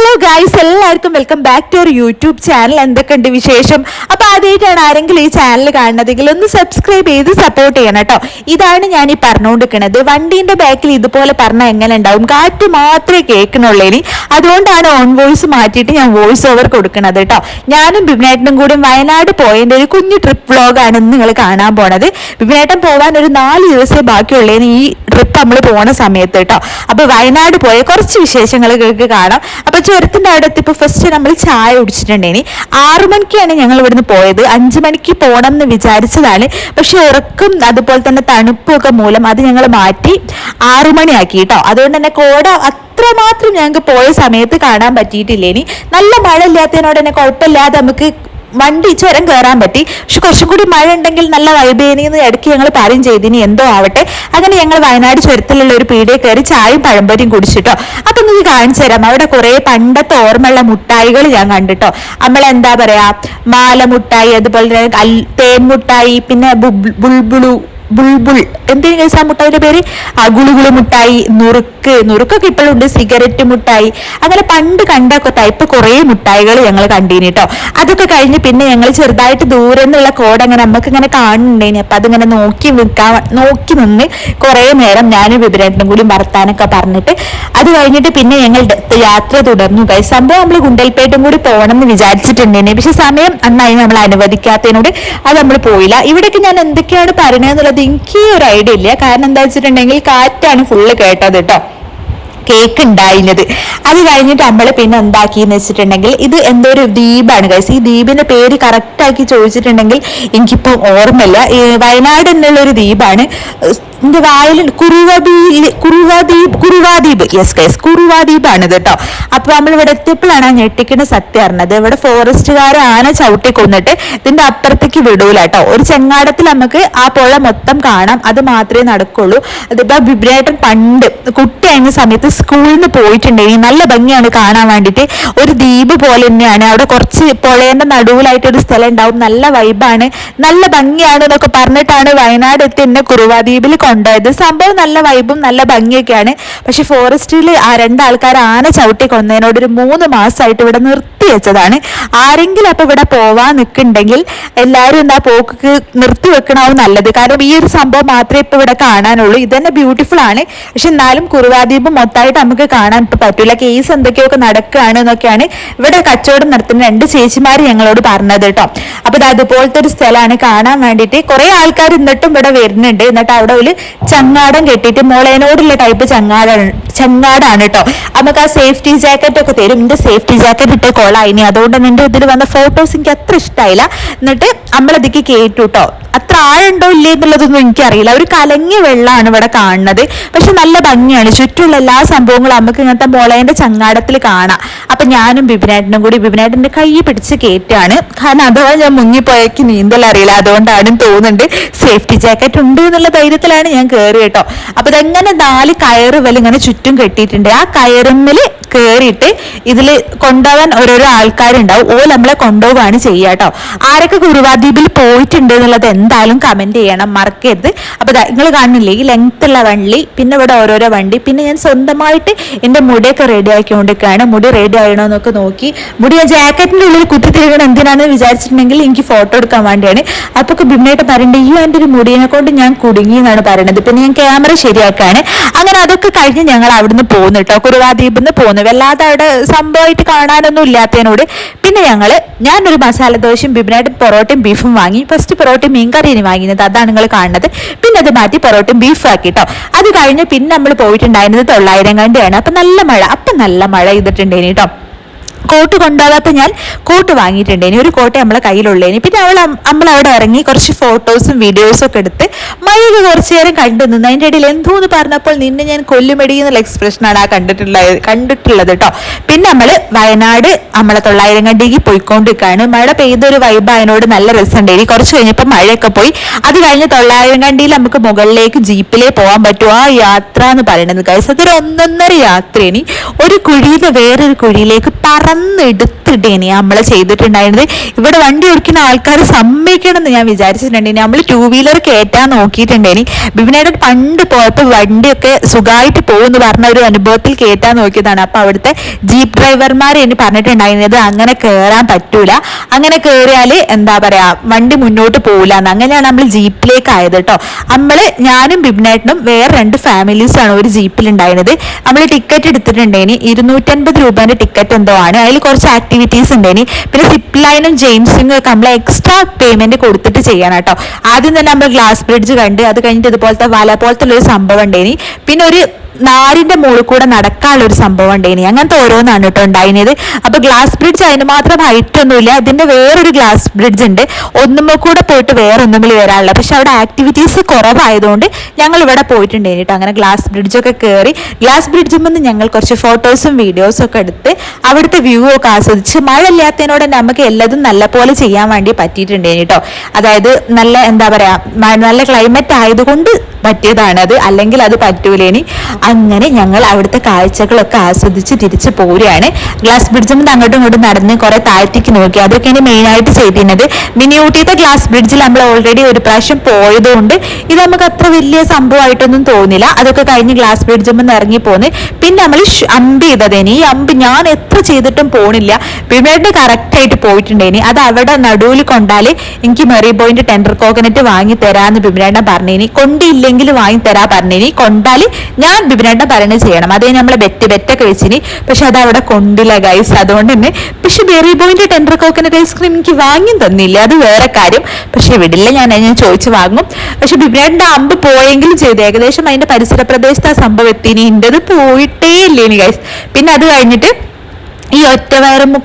Hello guys എല്ലാവർക്കും welcome back to our YouTube channel എന്തൊക്കെയുണ്ട് വിശേഷം? അപ്പോൾ ആദ്യമായിട്ടാണ് ആരെങ്കിലും ഈ ചാനൽ കാണുന്നതെങ്കിൽ ഒന്ന് സബ്സ്ക്രൈബ് ചെയ്ത് സപ്പോർട്ട് ചെയ്യണം കേട്ടോ. ഇതാണ് ഞാൻ ഈ പറഞ്ഞുകൊണ്ടിരിക്കുന്നത്. വണ്ടീന്റെ ബാക്കിൽ ഇതുപോലെ പറഞ്ഞാൽ എങ്ങനെ ഉണ്ടാവും? കാറ്റ് മാത്രമേ കേൾക്കണുള്ളൂ ഇനി. അതുകൊണ്ടാണ് ഓൺ വോയിസ് മാറ്റിയിട്ട് ഞാൻ വോയിസ് ഓവർ കൊടുക്കുന്നത് കേട്ടോ. ഞാനും ബിബിനേട്ടനും കൂടി വയനാട് പോയതിന്റെ ഒരു കുഞ്ഞു ട്രിപ്പ് വ്ളോഗാണ് ഇന്ന് നിങ്ങൾ കാണാൻ പോണത്. ബിബിനേട്ടൻ പോകാൻ ഒരു നാല് ദിവസമേ ബാക്കിയുള്ളതിന് ഈ ട്രിപ്പ് നമ്മൾ പോണ സമയത്ത് കേട്ടോ. അപ്പോൾ വയനാട് പോയ കുറച്ച് വിശേഷങ്ങൾ കാണാം. അപ്പൊ ചുരത്തിന്റെ അവിടെ എത്തിയപ്പോ ഫസ്റ്റ് നമ്മൾ ചായ കുടിച്ചിട്ടുണ്ടേനി ആറു മണിക്കാണ് ഞങ്ങൾ ഇവിടുന്ന് പോയത്. അഞ്ചു മണിക്ക് പോകണം എന്ന് വിചാരിച്ചതാണ്. പക്ഷെ ഉറക്കും അതുപോലെ തന്നെ തണുപ്പും ഒക്കെ മൂലം അത് ഞങ്ങൾ മാറ്റി ആറു മണിയാക്കി കേട്ടോ. അതുകൊണ്ട് തന്നെ കോട അത്രമാത്രം ഞങ്ങൾക്ക് പോയ സമയത്ത് കാണാൻ പറ്റിയിട്ടില്ലേനി. നല്ല മഴ ഇല്ലാത്തതിനോട് തന്നെ കുഴപ്പമില്ലാതെ നമുക്ക് വണ്ടി ചുരം കയറാൻ പറ്റി. പക്ഷെ കുറച്ചും കൂടി മഴ ഉണ്ടെങ്കിൽ നല്ല വൈബേനി എന്ന് ഇടയ്ക്ക് ഞങ്ങൾ പറയും ചെയ്തിനി എന്തോ ആവട്ടെ. അങ്ങനെ ഞങ്ങൾ വയനാട് ചുരത്തിലുള്ള ഒരു പീടിയെ കയറി ചായയും പഴംപൊരിയും കുടിച്ചിട്ടോ. അപ്പൊ നിങ്ങൾക്ക് കാണിച്ചു തരാം. അവിടെ കുറെ പണ്ടത്തെ ഓർമ്മയുള്ള മുട്ടായികൾ ഞാൻ കണ്ടിട്ടോ. നമ്മൾ എന്താ പറയാ? മാല മുട്ടായി അതുപോലെ തന്നെ തേൻ മുട്ടായി പിന്നെ ബുൾബുളു ബുൾബുൾ. എന്തെങ്കിലും കഴിച്ചാൽ മുട്ടായിന്റെ പേര്? ആ ഗുളുഗുളു മുട്ടായി നുറുക്ക്. നുറുക്കൊക്കെ ഇപ്പോഴും ഉണ്ട് സിഗരറ്റ് മുട്ടായി. അങ്ങനെ പണ്ട് കണ്ട ടൈപ്പ് കുറേ മുട്ടായികൾ ഞങ്ങൾ കണ്ടീനി കേട്ടോ അതൊക്കെ കഴിഞ്ഞ് പിന്നെ ഞങ്ങൾ ചെറുതായിട്ട് ദൂരെ നിന്നുള്ള കോഡ് അങ്ങനെ നമുക്ക് ഇങ്ങനെ കാണുന്നുണ്ടേനി. അപ്പൊ അതിങ്ങനെ നോക്കി നിൽക്കാൻ നോക്കി നിന്ന് കുറേ നേരം ഞാനും വിപിനേട്ടനും കൂടി വർത്താനൊക്കെ പറഞ്ഞിട്ട് അത് കഴിഞ്ഞിട്ട് പിന്നെ ഞങ്ങൾ യാത്ര തുടർന്നു. കൈ സംഭവം നമ്മൾ ഗുണ്ടൽപേട്ടും കൂടി പോകണം എന്ന് വിചാരിച്ചിട്ടുണ്ടേനെ. പക്ഷെ സമയം അന്നായി നമ്മൾ അനുവദിക്കാത്തതിനോട് അത് നമ്മൾ പോയില്ല. ഇവിടേക്ക് ഞാൻ എന്തൊക്കെയാണ് പറയണതെന്നുള്ളത് എനിക്ക് ഒരു ഐഡിയ ഇല്ല. കാരണം എന്താ വെച്ചിട്ടുണ്ടെങ്കിൽ കാറ്റാണ് ഫുള്ള് കേട്ടത് കേട്ടോ കേക്ക് ഉണ്ടായിരുന്നത് അത് കഴിഞ്ഞിട്ട് നമ്മൾ പിന്നെ എന്താക്കിയെന്ന് വെച്ചിട്ടുണ്ടെങ്കിൽ ഇത് എന്തോ ഒരു ദ്വീപാണ് കൈസ് ഈ ദ്വീപിന്റെ പേര് കറക്റ്റ് ആക്കി ചോദിച്ചിട്ടുണ്ടെങ്കിൽ എനിക്കിപ്പോൾ ഓർമ്മയില്ല. വയനാട് എന്നുള്ള ഒരു ദ്വീപാണ്. എന്റെ വായിൽ കുറുവദ്വീപ് കുറുവദ്വീപ് കുറുവാദ്വീപ് യെസ് ഗൈസ് ആണ് ഇത് കേട്ടോ അപ്പൊ നമ്മൾ ഇവിടെ എത്തിയപ്പോഴാണ് ആ ഞെട്ടിക്കുന്ന സത്യം അറിഞ്ഞത്. ഇവിടെ ഫോറസ്റ്റുകാർ ആന ചവിട്ടി കൊന്നിട്ട് ഇതിന്റെ അപ്പുറത്തേക്ക് വിടൂല കേട്ടോ ഒരു ചെങ്ങാടത്തിൽ നമുക്ക് ആ പുഴ മൊത്തം കാണാം. അത് മാത്രമേ നടക്കുള്ളൂ. അതിപ്പോ ബിബ്രേട്ടൻ പണ്ട് കുട്ടിയായിരുന്ന സമയത്ത് സ്കൂളിൽ നിന്ന് പോയിട്ടുണ്ടെങ്കിൽ നല്ല ഭംഗിയാണ് കാണാൻ വേണ്ടിയിട്ട്. ഒരു ദ്വീപ് പോലെ തന്നെയാണ്. അവിടെ കുറച്ച് പുഴേന്റെ നടുവിലായിട്ട് ഒരു സ്ഥലം ഉണ്ടാവും. നല്ല വൈബാണ് നല്ല ഭംഗിയാണ് എന്നൊക്കെ പറഞ്ഞിട്ടാണ് വയനാട് എത്തി എന്നെ കുറുവാദ്വീപിൽ കൊണ്ടുപോയത് സംഭവം നല്ല വൈബും നല്ല ഭംഗിയൊക്കെയാണ്. പക്ഷെ ഫോറസ്റ്റിൽ ആ രണ്ടാൾക്കാർ ആന ചവിട്ടി കൊന്നതിനോട് ഒരു മൂന്ന് മാസമായിട്ട് ഇവിടെ നിർത്തി വെച്ചതാണ്. ആരെങ്കിലും അപ്പൊ ഇവിടെ പോവാൻ നിൽക്കുന്നുണ്ടെങ്കിൽ എല്ലാവരും എന്താ പോക്ക് നിർത്തി വെക്കണാവും നല്ലത്. കാരണം ഈ ഒരു സംഭവം മാത്രമേ ഇപ്പൊ ഇവിടെ കാണാനുള്ളൂ. ഇത് തന്നെ ബ്യൂട്ടിഫുൾ ആണ്. പക്ഷെ എന്നാലും കുറുവാദ്വീപ് മൊത്തമായിട്ട് നമുക്ക് കാണാൻ ഇപ്പൊ പറ്റൂല. കേസ് എന്തൊക്കെയൊക്കെ നടക്കുകയാണ് എന്നൊക്കെയാണ് ഇവിടെ കച്ചവടം നടത്തുന്ന രണ്ട് ചേച്ചിമാർ ഞങ്ങളോട് പറഞ്ഞത് കേട്ടോ. അപ്പൊ ഇത് അതുപോലത്തെ ഒരു സ്ഥലമാണ് കാണാൻ വേണ്ടിയിട്ട്. കുറെ ആൾക്കാർ എന്നിട്ടും ഇവിടെ വരുന്നുണ്ട്. എന്നിട്ട് അവിടെ ഒരു ചങ്ങാടം കെട്ടിയിട്ട് മുളയനോടുള്ള ടൈപ്പ് ചങ്ങാടാണ് ചങ്ങാടാണ് കേട്ടോ നമുക്ക് ആ സേഫ്റ്റി ജാക്കറ്റ് ഒക്കെ തരും. എന്റെ സേഫ്റ്റി ജാക്കറ്റ് ഇട്ട് കൊളായിനി അതുകൊണ്ട് നിന്റെ ഇതിൽ വന്ന ഫോട്ടോസ് എനിക്ക് അത്ര ഇഷ്ടമായില്ല എന്നിട്ട് നമ്മളതിക്ക് കേട്ടു കേട്ടോ അത്ര ആഴുണ്ടോ ഇല്ലേ എന്നുള്ളതൊന്നും എനിക്കറിയില്ല. ഒരു കലങ്ങിയ വെള്ളമാണ് ഇവിടെ കാണുന്നത്. പക്ഷെ നല്ല ഭംഗിയാണ്. ചുറ്റുമുള്ള എല്ലാ സംഭവങ്ങളും നമുക്ക് ഇങ്ങനത്തെ മോളേന്റെ ചങ്ങാടത്തിൽ കാണാം. അപ്പൊ ഞാനും ബിബിനേട്ടനും കൂടി ബിബിനേട്ടന്റെ കൈ പിടിച്ച് കേറ്റാണ്. കാരണം അഥവാ ഞാൻ മുങ്ങിപ്പോയേക്ക് നീന്തൽ അറിയില്ല. അതുകൊണ്ടാണ് തോന്നുന്നുണ്ട് സേഫ്റ്റി ജാക്കറ്റ് ഉണ്ട് എന്നുള്ള ധൈര്യത്തിലാണ് ഞാൻ കയറി കേട്ടോ. അപ്പൊ ഇതെങ്ങനെ നാല് കയറ് വല്ല ഇങ്ങനെ ചുറ്റും കെട്ടിയിട്ടുണ്ട്. ആ കയറുമ്മൽ കയറിയിട്ട് ഇതിൽ കൊണ്ടുപോകാൻ ഓരോരോ ആൾക്കാരുണ്ടാവും. ഓ നമ്മളെ കൊണ്ടുപോവാണ് ചെയ്യുക കേട്ടോ. ആരൊക്കെ കുറുവാദ്വീപിൽ പോയിട്ടുണ്ട് എന്നുള്ളത് എന്തായാലും കമന്റ് ചെയ്യണം. മറക്കരുത്. അപ്പൊ നിങ്ങൾ കാണുന്നില്ലേ? ഈ ലെങ്ത് ഉള്ള വണ്ടി പിന്നെ ഇവിടെ ഓരോരോ വണ്ടി. പിന്നെ ഞാൻ സ്വന്തമായിട്ട് എന്റെ മുടിയൊക്കെ റെഡി ആക്കിക്കൊണ്ടിരിക്കുകയാണ്. മുടി റെഡി ആയണോ എന്നൊക്കെ നോക്കി. മുടി ആ ജാക്കറ്റിന്റെ ഉള്ളിൽ കുത്തി തിരികണം എന്തിനാണെന്ന് വിചാരിച്ചിട്ടുണ്ടെങ്കിൽ എനിക്ക് ഫോട്ടോ എടുക്കാൻ വേണ്ടിയാണ്. അപ്പൊ ബിമ്മായിട്ട് പറയണ്ടേ ഈ എന്റെ ഒരു മുടിയെ കൊണ്ട് ഞാൻ കുടുങ്ങി എന്നാണ് പറയുന്നത്. പിന്നെ ഞാൻ ക്യാമറ ശരിയാക്കാണ്. അങ്ങനെ അതൊക്കെ കഴിഞ്ഞ് ഞങ്ങൾ അവിടുന്ന് പോകുന്നു കേട്ടോ. കുറുവാദ്വീപിൽ നിന്ന് പോകുന്നു വല്ലാതെ അവിടെ സംഭവമായിട്ട് കാണാനൊന്നും ഇല്ലാത്തതിനോട് പിന്നെ ഞങ്ങൾ ഞാനൊരു മസാല ദോശയും ബിബിനായിട്ടും പൊറോട്ടയും ബീഫും വാങ്ങി. ഫസ്റ്റ് പൊറോട്ടയും മീൻ കറിയും വാങ്ങിയത്. അതാണ് നിങ്ങൾ കാണുന്നത്. പിന്നെ അത് മാറ്റി പൊറോട്ടയും ബീഫ് ആക്കി കേട്ടോ. അത് കഴിഞ്ഞ് പിന്നെ നമ്മൾ പോയിട്ടുണ്ടായിരുന്നത് തൊള്ളായിരം കണ്ടിയാണ് അപ്പൊ നല്ല മഴ. അപ്പൊ നല്ല മഴ ചെയ്തിട്ടുണ്ടേനി കേട്ടോ. കോട്ട് കൊണ്ടുപോകാത്ത ഞാൻ കോട്ട് വാങ്ങിയിട്ടുണ്ടേനി ഒരു കോട്ട് നമ്മളെ കയ്യിലുള്ളേനി പിന്നെ അവൾ നമ്മൾ അവിടെ ഇറങ്ങി കുറച്ച് ഫോട്ടോസും വീഡിയോസും ഒക്കെ എടുത്ത് മഴയൊക്കെ കുറച്ചു നേരം കണ്ടു നിന്ന്. അതിന്റെ ഇടയിൽ എന്തോ എന്ന് പറഞ്ഞപ്പോൾ നിന്നെ ഞാൻ കൊല്ലുമെടി എന്നുള്ള എക്സ്പ്രഷനാണ് ആ കണ്ടിട്ടുള്ളത് കണ്ടിട്ടുള്ളത് കേട്ടോ. പിന്നെ നമ്മൾ വയനാട് നമ്മളെ തൊള്ളായിരം കണ്ടിക്ക് പോയിക്കൊണ്ടിരിക്കുകയാണ്. മഴ പെയ്തൊരു വൈബ് അതിനോട് നല്ല രസമുണ്ടായി കുറച്ച് കഴിഞ്ഞപ്പോൾ മഴയൊക്കെ പോയി. അത് കഴിഞ്ഞ് തൊള്ളായിരം കണ്ടിയിൽ നമുക്ക് മുകളിലേക്ക് ജീപ്പിലേ പോകാൻ പറ്റും. ആ യാത്ര എന്ന് പറയുന്നത് കൈസ് അതൊരു ഒന്നൊന്നര യാത്രയാണ്. ഒരു കുഴിയിൽ നിന്ന് വേറൊരു കുഴിയിലേക്ക് പറന്നെടുത്ത് ഇടേനി നമ്മൾ ചെയ്തിട്ടുണ്ടായിരുന്നത്. ഇവിടെ വണ്ടി ഓടിക്കുന്ന ആൾക്കാർ സമ്മതിക്കണം എന്ന് ഞാൻ വിചാരിച്ചിട്ടുണ്ടെങ്കിൽ നമ്മൾ ടൂ വീലർ കയറ്റാൻ നോക്കിയിട്ടുണ്ടേനി ബിബിനായിട്ട് പണ്ട് പോയപ്പോൾ വണ്ടിയൊക്കെ സുഖമായിട്ട് പോകുമെന്ന് പറഞ്ഞ ഒരു അനുഭവത്തിൽ കയറ്റാൻ നോക്കിയതാണ്. അപ്പോൾ അവിടുത്തെ ജീപ്പ് ഡ്രൈവർമാർ എനിക്ക് പറഞ്ഞിട്ടുണ്ടായിരുന്നത് അങ്ങനെ കയറാൻ പറ്റൂല. അങ്ങനെ കയറിയാൽ എന്താ പറയുക വണ്ടി മുന്നോട്ട് പോകില്ല എന്ന്. അങ്ങനെയാണ് നമ്മൾ ജീപ്പിലേക്ക് ആയത് കേട്ടോ. നമ്മൾ ഞാനും ബിബിനായിട്ടും വേറെ രണ്ട് ഫാമിലീസാണ് ഒരു ജീപ്പിൽ ഉണ്ടായിരുന്നത് നമ്മൾ ടിക്കറ്റ് എടുത്തിട്ടുണ്ടേനി ഇരുന്നൂറ്റൻപത് രൂപേന്റെ ടിക്കറ്റ് എന്തോ ആണ്. അതിൽ കുറച്ച് ആക്ടിവിറ്റീസ് ഉണ്ട് ഇനി പിന്നെ സിപ്പ് ലൈനും ജെയിംസിങ്ങും ഒക്കെ നമ്മൾ എക്സ്ട്രാ പേയ്മെന്റ് കൊടുത്തിട്ട് ചെയ്യണം കേട്ടോ. ആദ്യം തന്നെ നമ്മൾ ഗ്ലാസ് ബ്രിഡ്ജ് കണ്ട് അത് കഴിഞ്ഞിട്ട് ഇതുപോലത്തെ വല പോലത്തെ ഒരു സംഭവം ഉണ്ട് ഇനി പിന്നെ ഒരു നാരിന്റെ മുകളിൽ കൂടെ നടക്കാനുള്ള ഒരു സംഭവം ഉണ്ടായിനി. അങ്ങനത്തെ ഓരോന്നാണ് കേട്ടോ ഉണ്ടായിരുന്നത് അപ്പൊ ഗ്ലാസ് ബ്രിഡ്ജ് അതിന് മാത്രം ഹൈറ്റ് ഒന്നുമില്ല. അതിന്റെ വേറൊരു ഗ്ലാസ് ബ്രിഡ്ജ് ഉണ്ട്. ഒന്നുമ്പോൾ കൂടെ പോയിട്ട് വേറെ ഒന്നുമിൽ വരാനുള്ള. പക്ഷെ അവിടെ ആക്ടിവിറ്റീസ് കുറവായതുകൊണ്ട് ഞങ്ങൾ ഇവിടെ പോയിട്ടുണ്ടായിരുന്നു അങ്ങനെ ഗ്ലാസ് ബ്രിഡ്ജൊക്കെ കയറി ഗ്ലാസ് ബ്രിഡ്ജിൽ നിന്ന് ഞങ്ങൾ കുറച്ച് ഫോട്ടോസും വീഡിയോസും ഒക്കെ എടുത്ത് അവിടുത്തെ വ്യൂ ഒക്കെ ആസ്വദിച്ച് മഴ ഇല്ലാത്തതിനോട് നമുക്ക് എല്ലാതും നല്ല പോലെ ചെയ്യാൻ വേണ്ടി പറ്റിയിട്ടുണ്ടായിരുന്നു കേട്ടോ. അതായത് നല്ല എന്താ പറയാ നല്ല ക്ലൈമറ്റ് ആയതുകൊണ്ട് പറ്റിയതാണ് അത് അല്ലെങ്കിൽ അത് പറ്റൂലേനി. അങ്ങനെ ഞങ്ങൾ അവിടുത്തെ കാഴ്ചകളൊക്കെ ആസ്വദിച്ച് തിരിച്ചു പോരുകയാണ്. ഗ്ലാസ് ബ്രിഡ്ജിൽ നിന്ന് അങ്ങോട്ടും ഇങ്ങോട്ടും നടന്ന് കുറെ താഴ്ത്തിക്ക് നോക്കി. അതൊക്കെയാണ് മെയിൻ ആയിട്ട് ചെയ്തിരുന്നത് മിനി ഊട്ടിയത്തെ ഗ്ലാസ് ബ്രിഡ്ജിൽ നമ്മൾ ഓൾറെഡി ഒരു പ്രാവശ്യം പോയതുകൊണ്ട് ഇത് നമുക്ക് അത്ര വലിയ സംഭവമായിട്ടൊന്നും തോന്നില്ല. അതൊക്കെ കഴിഞ്ഞ് ഗ്ലാസ് ബ്രിഡ്ജിൽ നിന്ന് ഇറങ്ങി പോന്ന് പിന്നെ നമ്മൾ അമ്പ് ചെയ്തതേനി. ഈ അമ്പ് ഞാൻ എത്ര ചെയ്തിട്ടും പോണില്ല. പിന്നീട് കറക്റ്റ് ആയിട്ട് പോയിട്ടുണ്ടേനി. അത് അവിടെ നടുവിൽ കൊണ്ടാൽ എനിക്ക് മെറി പോയിന്റ് ടെൻഡർ കോക്കനറ്റ് വാങ്ങി തരാന്ന് ബിബിനേട്ടൻ പറഞ്ഞേനി. കൊണ്ടില്ലെങ്കിൽ വാങ്ങി തരാ പറഞ്ഞേനി. കൊണ്ടാൽ ഞാൻ ബിബിനേട്ടൻ പറയണത് ചെയ്യണം. അതേ നമ്മളെ ബെറ്റ് ബെറ്റൊക്കെ വെച്ചിനി. പക്ഷെ അത് അവിടെ കൊണ്ടില്ല ഗൈസ് അതുകൊണ്ട് തന്നെ പക്ഷെ berry point tender coconut ice cream എനിക്ക് വാങ്ങി തന്നില്ല. അത് വേറെ കാര്യം. പക്ഷെ വിടില്ല ഞാൻ ഞാൻ ചോദിച്ചു വാങ്ങും. പക്ഷെ ബിബിനേട്ടന്റെ അമ്പ് പോയെങ്കിലും ചെയ്തു. ഏകദേശം അതിന്റെ പരിസര പ്രദേശത്ത് ആ സംഭവം എത്തിനി പോയിട്ടേ ഇല്ലേനി ഗൈസ് പിന്നെ അത് കഴിഞ്ഞിട്ട് ഈ ഒറ്റ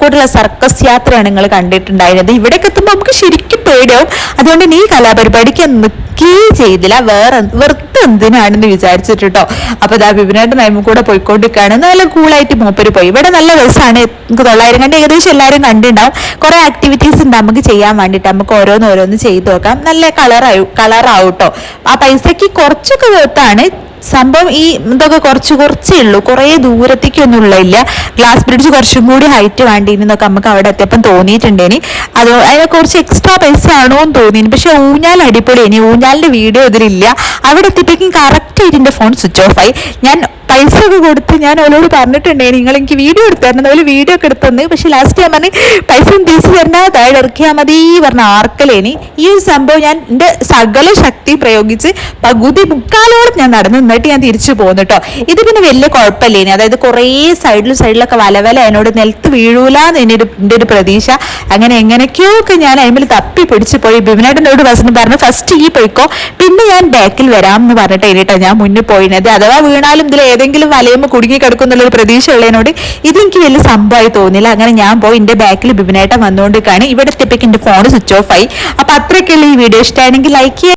കൂടെയുള്ള സർക്കസ് യാത്രയാണ് നിങ്ങൾ കണ്ടിട്ടുണ്ടായിരുന്നത്. ഇവിടേക്ക് എത്തുമ്പോൾ നമുക്ക് ശരിക്കും പേടിയാവും. അതുകൊണ്ട് നീ കലാപരിപാടിക്ക് നിൽക്കേ ചെയ്തില്ല. വേറെ വെറുതെ എന്തിനാണെന്ന് വിചാരിച്ചിട്ട് കേട്ടോ അപ്പോൾ ഇതാ വിപിനായിട്ട് നയമ കൂടെ പോയിക്കൊണ്ടിരിക്കുകയാണ്. നല്ല കൂളായിട്ട് മൂപ്പര് പോയി. ഇവിടെ നല്ല രസമാണ് നമുക്ക് തൊള്ളായിരം കണ്ട് ഏകദേശം എല്ലാവരും കണ്ടിട്ടുണ്ടാവും. കുറേ ആക്ടിവിറ്റീസ് ഉണ്ട് നമുക്ക് ചെയ്യാൻ വേണ്ടിയിട്ട്. നമുക്ക് ഓരോന്ന് ഓരോന്ന് ചെയ്തു നോക്കാം. നല്ല കളറായി കളറാവും കേട്ടോ ആ പൈസക്ക് കുറച്ചൊക്കെ വെറുത്താണ് സംഭവം ഈ ഇതൊക്കെ കുറച്ച് കുറച്ചേ ഉള്ളൂ. കുറേ ദൂരത്തേക്കൊന്നും ഉള്ളില്ല ഗ്ലാസ് ബ്രിഡ്ജ് കുറച്ചും കൂടി ഹൈറ്റ് വേണ്ടിന്നൊക്കെ നമുക്ക് അവിടെ എത്തിയപ്പം തോന്നിയിട്ടുണ്ടേനി. അത് അതിനെ കുറച്ച് എക്സ്ട്രാ പൈസ ആണോ എന്ന് തോന്നിയിരുന്നു പക്ഷെ ഊഞ്ഞാൽ അടിപൊളി ഇനി ഊഞ്ഞാലിന്റെ വീഡിയോ ഇതിലില്ല. അവിടെ എത്തിയപ്പോഴേക്കും കറക്റ്റ് എന്റെ ഫോൺ സ്വിച്ച് ഓഫ് ആയി. ഞാൻ പൈസ ഒക്കെ കൊടുത്ത് ഞാൻ അവരോട് പറഞ്ഞിട്ടുണ്ടേ നിങ്ങൾ എനിക്ക് വീഡിയോ എടുത്തു തരണം അതുപോലെ വീഡിയോ ഒക്കെ എടുത്തു തന്നു പക്ഷെ ലാസ്റ്റ് ഞാൻ പറഞ്ഞു പൈസ തിരിച്ചു തരണ്ട താഴെ ഇറക്കിയാൽ മതി പറഞ്ഞ ആർക്കലേനി. ഈ ഒരു സംഭവം ഞാൻ എന്റെ സകല ശക്തി പ്രയോഗിച്ച് പകുതി മുക്കാലോളം ഞാൻ നടന്നു എന്നിട്ട് ഞാൻ തിരിച്ചു പോകുന്നു കേട്ടോ ഇത് പിന്നെ വലിയ കുഴപ്പമില്ലേനി. അതായത് കുറേ സൈഡിൽ സൈഡിലൊക്കെ വലവല എന്നോട് നിലത്ത് വീഴൂലെന്ന് എന്റെ ഒരു എന്റെ ഒരു പ്രതീക്ഷ. അങ്ങനെ എങ്ങനെയൊക്കെയോ ഒക്കെ ഞാൻ അതിൽ തപ്പി പിടിച്ച് പോയി. ബിബിനേട്ടനോട് ബസ്സിന് പറഞ്ഞു ഫസ്റ്റ് ഈ പോയിക്കോ പിന്നെ ഞാൻ ബാക്കിൽ വരാം എന്ന് പറഞ്ഞിട്ട് കഴിഞ്ഞിട്ടോ ഞാൻ മുന്നിൽ പോയിനത്. അഥവാ വീണാലും ഇതിൽ ഏതെങ്കിലും വലയുമ്പോൾ കുടുങ്ങി കിടക്കുന്നുള്ളൊരു പ്രതീക്ഷ ഉള്ളതിനോട് ഇതെനിക്ക് വലിയ സംഭവമായി തോന്നില്ല. അങ്ങനെ ഞാൻ പോയി എന്റെ ബാക്കിൽ ബിബിനേട്ടൻ വന്നുകൊണ്ടിരിക്കുകയാണ്. ഇവിടെ സ്റ്റെപ്പിക്ക് എന്റെ ഫോൺ സ്വിച്ച് ഓഫ് ആയി. അപ്പൊ അത്രയൊക്കെയുള്ള ഈ വീഡിയോ. ഇഷ്ടമാണെങ്കിൽ ലൈക്ക് ചെയ്യുക.